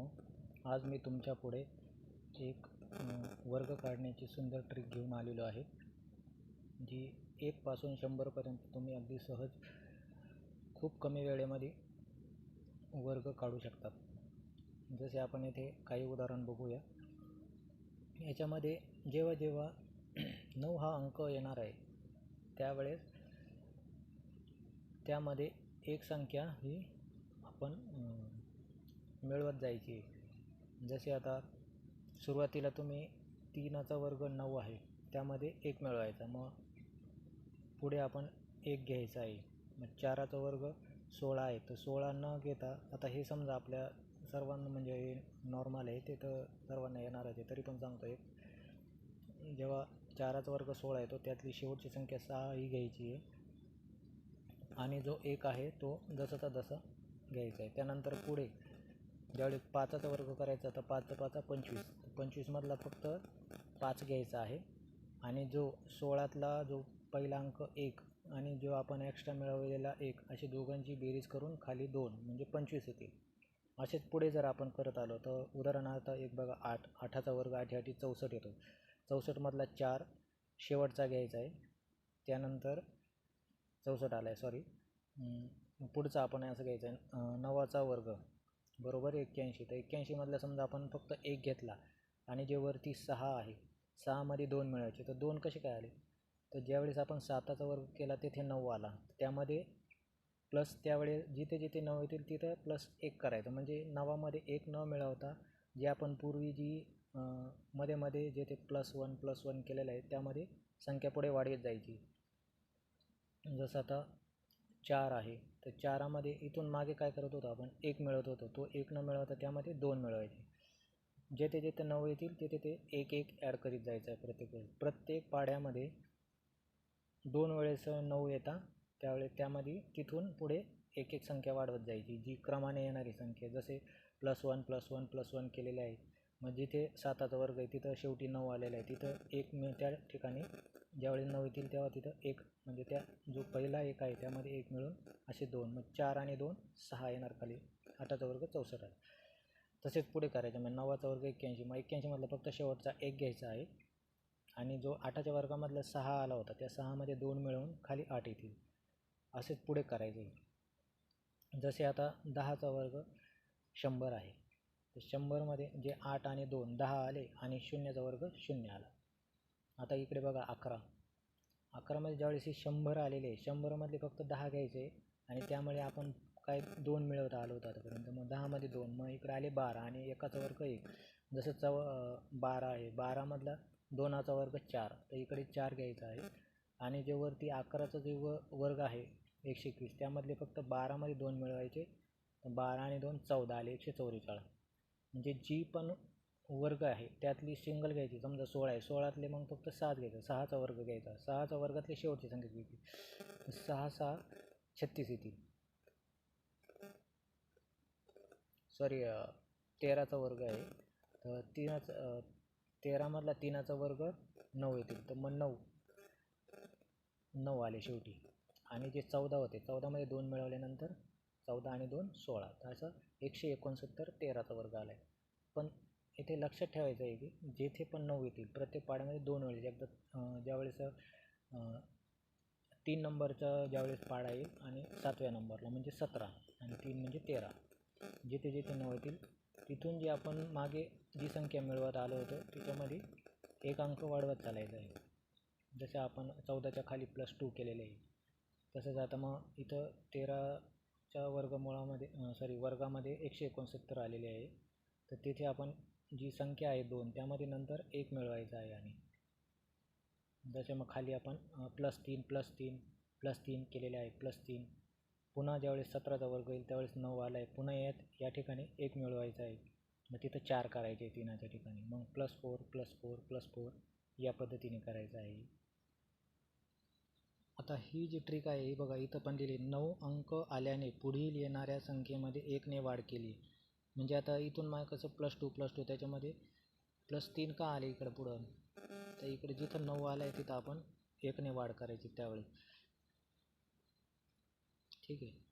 मित्रांनो आज मी तुमच्यापुढे एक वर्ग काढण्याची सुंदर ट्रिक घेऊन आलेलो आहे जी एकपासून शंभरपर्यंत तुम्ही अगदी सहज खूप कमी वेळेमध्ये वर्ग काढू शकतात जसे आपण येथे काही उदाहरण बघूया. याच्यामध्ये जेव्हा जेव्हा नऊ हा अंक येणार आहे त्यावेळेस त्यामध्ये एक संख्या ही आपण मिळवत जायची. जसे आता सुरुवातीला तुम्ही तीनाचा वर्ग नऊ आहे त्यामध्ये एक मिळवायचा. मग पुढे आपण एक घ्यायचा आहे. मग चाराचा वर्ग सोळा आहे. तर सोळा न घेता आता हे समजा आपल्या सर्वांना म्हणजे हे नॉर्मल आहे ते तर सर्वांना येणारच आहे तरी पण सांगतो एक. जेव्हा चाराचा वर्ग सोळा आहे तो त्यातली शेवटची संख्या सहा ही घ्यायची आहे. आणि जो एक आहे तो जसाचा तसा घ्यायचा आहे. त्यानंतर पुढे ज्यावेळी पाचाचा वर्ग करायचा तर पाच पाचा पंचवीस. पंचवीसमधला फक्त पाच घ्यायचा आहे. आणि जो सोळातला जो पहिला अंक एक आणि जो आपण एक्स्ट्रा मिळवलेला एक अशी दोघांची बेरीज करून खाली दोन म्हणजे पंचवीस येतील. असेच पुढे जर आपण करत आलो तर उदाहरणार्थ एक बघा आठ. आठाचा वर्ग आठी आठी चौसष्ट येतो. चौसष्टमधला चार शेवटचा घ्यायचा आहे. त्यानंतर चौसष्ट आला आहे सॉरी पुढचा आपण असं घ्यायचं आहे. नवाचा वर्ग. बरोबर एक्क्याऐंशी. तर एक्क्याऐंशीमधला समजा आपण फक्त एक घेतला आणि जे वरती सहा आहे सहामध्ये दोन मिळवायचे. तर दोन कसे काय आले? तर ज्यावेळेस आपण साताचा वर्ग केला तेथे नऊ आला. त्यामध्ये प्लस त्यावेळेस जिथे जिथे नऊ येतील तिथं प्लस एक करायचं. म्हणजे नवामध्ये एक न मिळवता जे आपण पूर्वी जी मध्ये मध्ये जे ते प्लस वन प्लस वन केलेलं आहे त्यामध्ये संख्या पुढे वाढत जायची. जसं आता चार आहे. तर चारामध्ये इथून मागे काय करत होतो आपण? एक मिळवत होतो. तो एक न मिळवता त्यामध्ये दोन मिळवायचे. जेथे जेथे नऊ येतील तेथे ते एक एक ॲड करीत जायचं आहे प्रत्येक वेळेस. प्रत्येक पाड्यामध्ये दोन वेळेस नऊ येता त्यावेळेस त्यामध्ये तिथून पुढे एक एक संख्या वाढवत जायची. जी क्रमाने येणारी संख्या जसे plus one plus one plus one केलेले आहे मग जिथे साताचा वर्ग आहे तिथं शेवटी नऊ आलेला आहे. तिथं एक मिळ त्या ठिकाणी ज्यावेळी नऊ येतील तेव्हा तिथं एक म्हणजे त्या जो पहिला एक आहे त्यामध्ये एक मिळून असे दोन मग चार आणि दोन सहा येणार खाली. आठाचा वर्ग चौसष्ट आहे. तसेच पुढे करायचं मग म्हणजे नवाचा वर्ग एक्क्याऐंशी. मग एक्क्याऐंशीमधला फक्त शेवटचा एक घ्यायचा आहे. आणि जो आठाच्या वर्गामधला सहा आला होता त्या सहामध्ये दोन मिळवून खाली आठ येतील. असेच पुढे करायचे. जसे आता दहाचा वर्ग शंभर आहे. तर शंभरमध्ये जे आठ आणि दोन दहा आले आणि शून्याचा वर्ग शून्य आला. आता इकडे बघा अकरा. अकरामध्ये ज्यावेळेस हे शंभर आलेले आहे शंभरमधले फक्त दहा घ्यायचे आणि त्यामुळे आपण काय दोन मिळवत आलो होतं आतापर्यंत. मग दहामध्ये दोन मग इकडे आले बारा आणि एकाचा वर्ग एक. जसं चव बारा आहे बारामधला दोनाचा वर्ग चार. तर इकडे चार घ्यायचा आहे. आणि जे वरती अकराचा जे व वर्ग आहे एकशे एकवीस त्यामधले फक्त बारामध्ये दोन मिळवायचे. तर बारा आणि दोन चौदा आले एकशे चौवेचाळीस. म्हणजे जी पण वर्ग आहे. त्यातली सिंगल घ्यायची. समजा सोळा आहे. सोळातले मग फक्त सात घ्यायचं. सहाचा वर्ग घ्यायचा. सहाचा वर्गातले शेवटची संख्या घ्यायची सहा सहा छत्तीस येतील. सॉरी तेराचा वर्ग आहे. तर तीनाचा तेरामधला तीनाचा वर्ग नऊ येतील. तर मग नऊ. नऊ आले शेवटी. आणि जे चौदा होते चौदामध्ये दोन मिळवल्यानंतर चौदा आणि दोन सोळा. तर असं एकशे एकोणसत्तर तेराचा वर्ग आला आहे पण इथे लक्षात ठेवायचं आहे की जेथे पण नऊ येतील प्रत्येक पाड्यामध्ये दोन वेळेस. एकदा ज्यावेळेस तीन नंबरचा ज्यावेळेस पाडा येईल आणि सातव्या नंबरला म्हणजे सतरा आणि तीन म्हणजे तेरा. जिथे जिथे नऊ येतील तिथून जी आपण मागे जी संख्या मिळवत आलो होतो त्याच्यामध्ये एक अंक वाढवत चालायचं आहे. जसं आपण चौदाच्या खाली प्लस टू केलेले आहे तसंच आता मग इथं तेराच्या वर्गमुळामध्ये सॉरी वर्गामध्ये एकशे एकोणसत्तर आलेले आहे. तर तिथे आपण जी संख्या आहे दोन त्यामध्ये नंतर एक मिळवायचा आहे आणि. जसे मग खाली आपण प्लस तीन प्लस तीन प्लस तीन केलेले आहे प्लस तीन. पुन्हा ज्यावेळेस सतराचा वर्ग येईल त्यावेळेस नऊ आला आहे पुन्हा यात या ठिकाणी एक मिळवायचा आहे. मग तिथं चार करायचे आहे तीनाच्या ठिकाणी. मग plus four plus four plus four या पद्धतीने करायचं आहे. आता ही जी ट्रिक आहे ही बघा इथं पण दिली. नऊ अंक आल्याने पुढील येणाऱ्या संख्येमध्ये एकने वाढ केली. म्हणजे आता इथून मग कसं प्लस टू प्लस टू त्याच्यामध्ये प्लस तीन का आले इकडं पुढं? तर इकडे जिथं नऊ आला आहे तिथं आपण एकने वाढ करायची त्यावेळी. ठीक आहे?